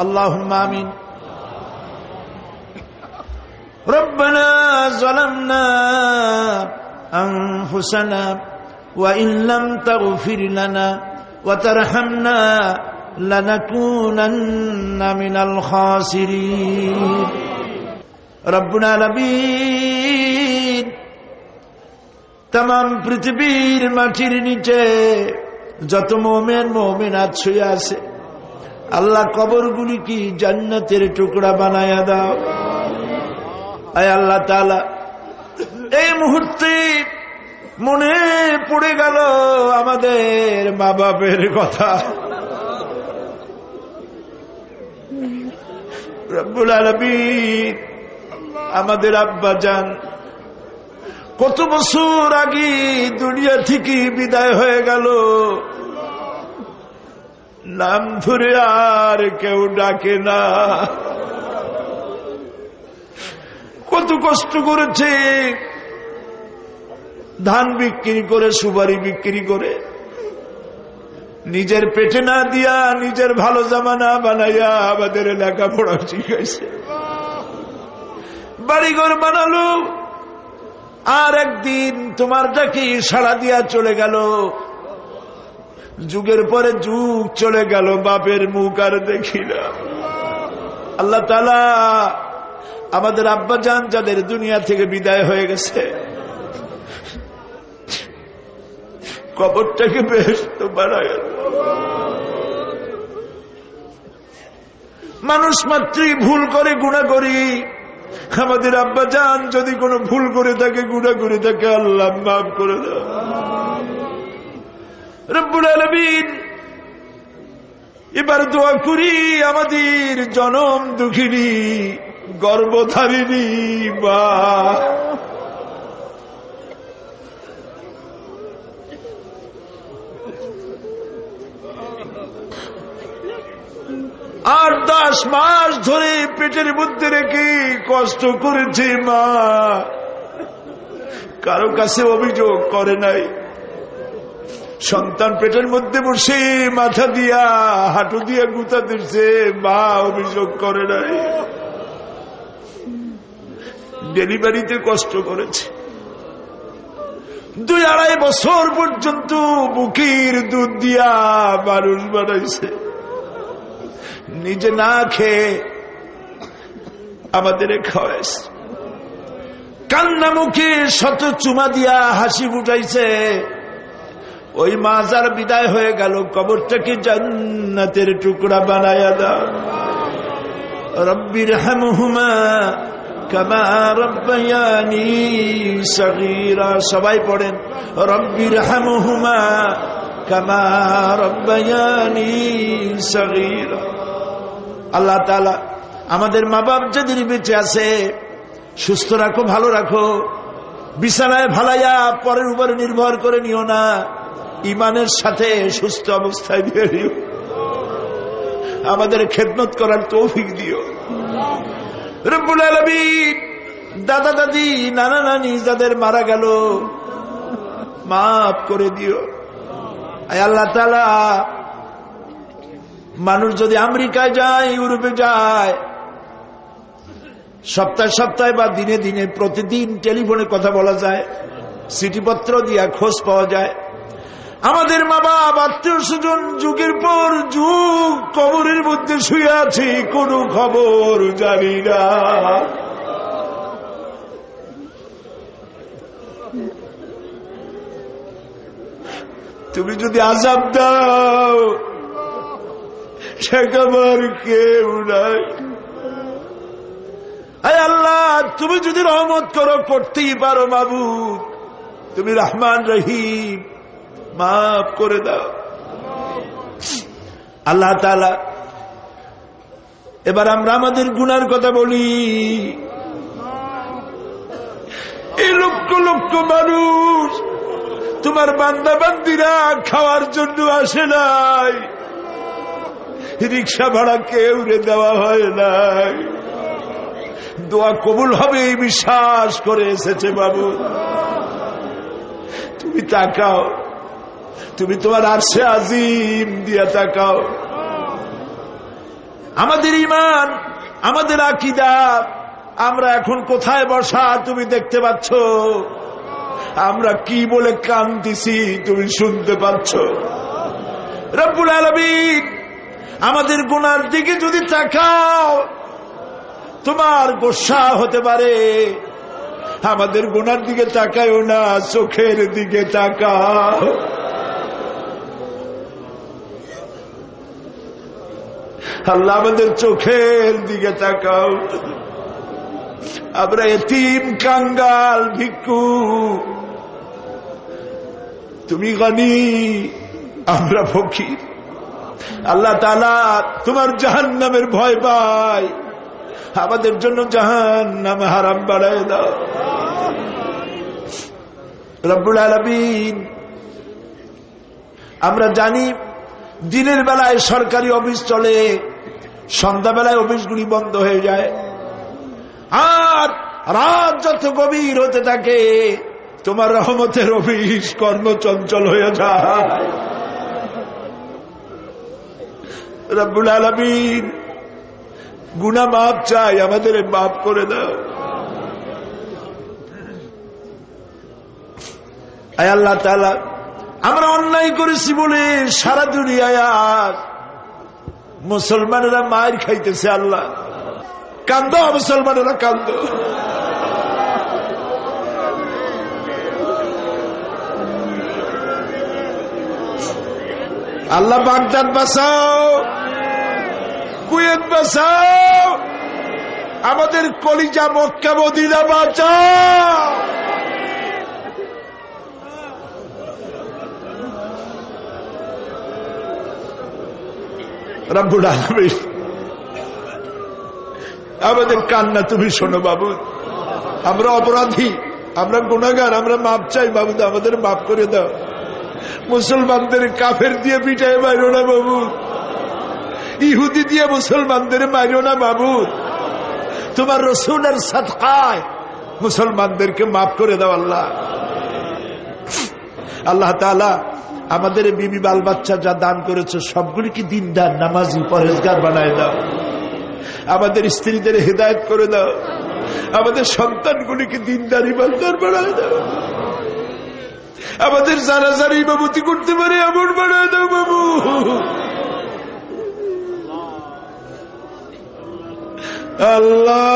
اللهم آمين ربنا ظلمنا أنفسنا وإن لم تغفر لنا وترحمنا لنكونن من الخاسرين ربنا العالمين তাম পৃথিবীর মাটির নিচে যত মোমেন মোমেনাত শুয়ে আছে আল্লাহ কবরগুলি কি জান্নাতের টুকরা বানায়া দাও। আয় আল্লাহ তালা এই মুহূর্তে মনে পড়ে গেল আমাদের মা বাপের কথা। রব্বুল আলমিন, আমাদের আব্বা যান কত বছর আগে দুনিয়া থেকে বিদায় হয়ে গেল। নাম ধরে আর কেউ ডাকে না। কত কষ্ট করেছে। ধান বিক্রি করে, সুপারি বিক্রি করে। নিজের পেটে না দিয়া নিজের ভালো জামা না বানাইয়া আমাদের লেখাপড়া শিখাইছে। বাড়িঘর বানালো। আর একদিন তোমার ডাকি সাড়া দিয়া চলে গেল। যুগের পরে যুগ চলে গেল, বাপের মুখ আর দেখি না। আল্লাহ তালা আমাদের আব্বা যান যাদের দুনিয়া থেকে বিদায় হয়ে গেছে, কবরটাকে বেশ তো বাড়ায় মানুষ মাত্রই ভুল করে, গুণা করি। আমাদের আব্বা যান যদি কোনো ভুল করে থাকে, গুণা করে থাকে, আল্লাহ মাফ করে দাও রব্বুল আলমিন। এবার দোয়া করি আমাদের জনম দুঃখিনী, গর্ভধারিণী বা আট দশ মাস ধরে পেটের মধ্যে রেখে কষ্ট করেছে মা। কারও কাছে অভিযোগ করে নাই। সন্তান পেটের মধ্যে বসে মাথা দিয়া, হাঁটু দিয়া গুতা দিচ্ছে, মা অভিযোগ করে নাই। ডেলিভারিতে কষ্ট করেছে। দুই আড়াই বছর পর্যন্ত বুকির দুধ দিয়া মানুষ বানাইছে। নিজে না খেয়ে আমাদের খাওয়াইছে। কান্না মুখে শত চুমা দিয়া হাসি ফুটাইছে। ওই মাজার বিদায় হয়ে গেল কবরটাকে জান্নাতের টুকরা বানায়া দাও। রব্বির হামহুমা কামা সবাই পড়েন, রব্বির হামহুমা কামা রব্বায়ানি সগীরা। আল্লাহ তাআলা আমাদের মা বাপ যাদের বেঁচে আছে, সুস্থ রাখো, ভালো রাখো, বিছানায় ভালাইয়া পরের উপরে নির্ভর করে নিও না। ইমানের সাথে সুস্থ অবস্থায় দিয়ে দিও। আমাদের খেদমত করার তৌফিক দিও। রব্বুল আলমিন, দাদা দাদি, নানা নানি যাদের মারা গেল, মাফ করে দিও। আল্লাহ তালা মানুষ যদি আমেরিকায় যায়, ইউরোপে যায়, সপ্তাহে সপ্তাহে বা দিনে দিনে, প্রতিদিন টেলিফোনে কথা বলা যায়, চিঠিপত্র দিয়া খোঁজ পাওয়া যায় আমাদের মা বাপ, আত্মীয় স্বজন, যুগের পর যুগ, কবরের মধ্যে শুয়ে আছি, কোনো খবর জানি না। তুমি যদি আজাব দাও ঠেকাবার কেউ নাই। আল্লাহ, তুমি যদি রহমত করো, করতেই পারো বাবু তুমি রহমান রহিম। মাফ করে দাও। আল্লাহ তালা এবার আমরা আমাদের গুনার কথা বলি। এই লক্ষ লক্ষ মানুষ তোমার বান্দা বান্দিরা খাওয়ার জন্য আসে নাই। রিক্সা ভাড়া কেউ রে দেওয়া হয় নাই। দোয়া কবুল হবে এই বিশ্বাস করে এসেছে বাবু। তুমি তাকাও। তুমি তোমার আরশে আজিম দিয়া তাকাও। আমাদের ইমান আমাদের আকিদা, আমরা এখন কোথায় বসা তুমি দেখতে পাচ্ছ? আমরা কি বলে কান্দিছি তুমি শুনতে পাচ্ছ? রব্বুল আলমিন, আমাদের গুনার দিকে যদি তাকাও, তোমার গোসা হতে পারে। আমাদের গুনার দিকে তাকায়ও না, চোখের দিকে তাকাও। আল্লাহ আমাদের চোখের দিকে তাকাও। আমরা এতিম, কাঙ্গাল, ভিক্ষু। তুমি গনি, আমরা ফকির। আল্লাহ তালা তোমার জাহান নামের ভয় পাই আমাদের জন্য জাহান নামে হারাম বাড়ায় দাও। রব্বুল আলমিন, আমরা জানি দিনের বেলায় সরকারি অফিস চলে সন্ধ্যাবেলায় অফিসগুলি বন্ধ হয়ে যায়। আর রাত যত গভীর হতে থাকে, তোমার রহমতের অফিস কর্মচঞ্চল হয়ে যায়। আলমিন গুনা মাপ চাই আমাদের মাফ করে দাও। আয় আল্লাহ তালা আমরা অন্যায় করেছি বলে সারা দুনিয়ায় মুসলমানেরা মায়ের খাইতেছে আল্লাহ। কান্দ, মুসলমানেরা কান্দ। আল্লাহ বাগদাদ বাঁচাও। কুয়েত বাঁচাও। আমাদের কলিজা মক্কা, মদিনা বাঁচাও। রব্বুল আলমিন। আমাদের কান্না তুমি শোনো বাবু। আমরা অপরাধী, আমরা গুণাগার আমরা মাপ চাই বাবু, আমাদের মাপ করে দাও। মুসলমানদের কাফের দিয়ে পিঠায় মারো না বাবু। ইহুদি দিয়ে মুসলমানদের মারো না বাবু। তোমার রসুলের সৎকায় মুসলমানদেরকে মাফ করে দাও আল্লাহ। আল্লাহ তালা আমাদের বিবি বাল বাচ্চা যা দান করেছে, সবগুলিকে দিন দান নামাজি, পরেজগার বানায় দাও। আমাদের স্ত্রীদের হেদায়ত করে দাও। আমাদের সন্তানগুলিকে দিনদার, ইমানদার বানায় দাও। আমাদের যারা যারা ইমামতি করতে পারে, এমন বানায় দাও, বাবু। আল্লাহ।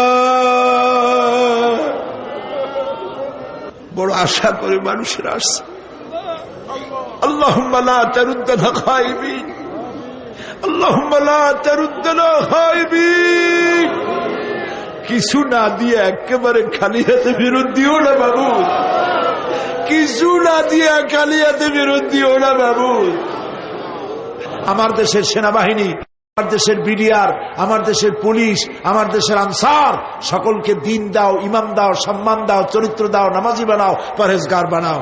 বড় আশা করে মানুষের আসছে। اللهم لا تردنا خائبين اللهم لا تردنا خائبين কিছু না দিয়ে একেবারে খালি হাতে ফেরত দিও না বাবু কিছু না দিয়ে খালি হাতে ফেরত দিও না বাবু আমার দেশের সেনাবাহিনী আমার দেশের বিডিআর, আমার দেশের পুলিশ, আমার দেশের আনসার, সকলকে দিন দাও, ইমাম দাও, সম্মান দাও, চরিত্র দাও, নামাজি বানাও পরেজগার বানাও।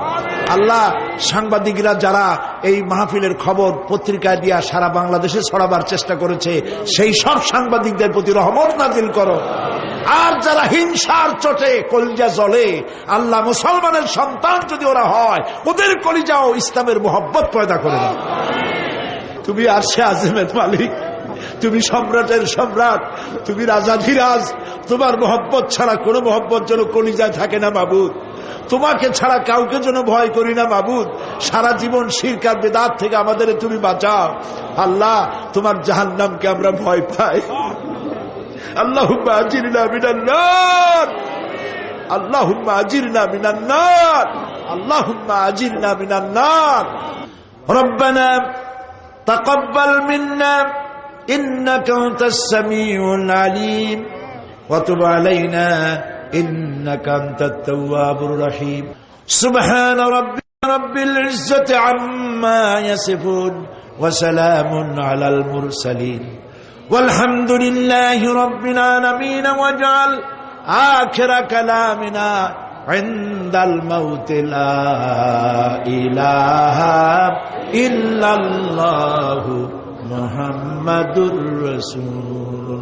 আল্লাহ, সাংবাদিকরা যারা এই মাহফিলের খবর পত্রিকায় দিয়া সারা বাংলাদেশে ছড়াবার চেষ্টা করেছে, সেই সব সাংবাদিকদের প্রতি রহমত নাজিল করো। আর যারা হিংসার চোটে কলিজা জলে আল্লাহ মুসলমানের সন্তান যদি ওরা হয়, ওদের কলিজাও ইসলামের মোহব্বত পয়দা করে তুমি আর সে আজমের মালিক। তুমি সম্রাটের সম্রাট তুমি রাজাধিরাজ তোমার মোহব্বত ছাড়া কোনো মোহব্বত যেন কলিজায় থাকে না বাবুদ তোমাকে ছাড়া কাউকে যেন ভয় করি না বাবুদ সারা জীবন শিরকার বেদাত থেকে আমাদের তুমি বাঁচাও আল্লাহ তোমার জাহান নামকে আমরা ভয় পাই আল্লাহ আজির না মিনান্নার আল্লাহ আজির না মিনান্নার আল্লাহ আজির না মিনান্নার ربنا تقبل منا إنك أنت السميع العليم وتب علينا إنك أنت التواب الرحيم سبحان رب رب العزة عما يصفون وسلام على المرسلين والحمد لله رب العالمين واجعل آخر كلامنا عند الموت لا إله إلا الله محمد رسول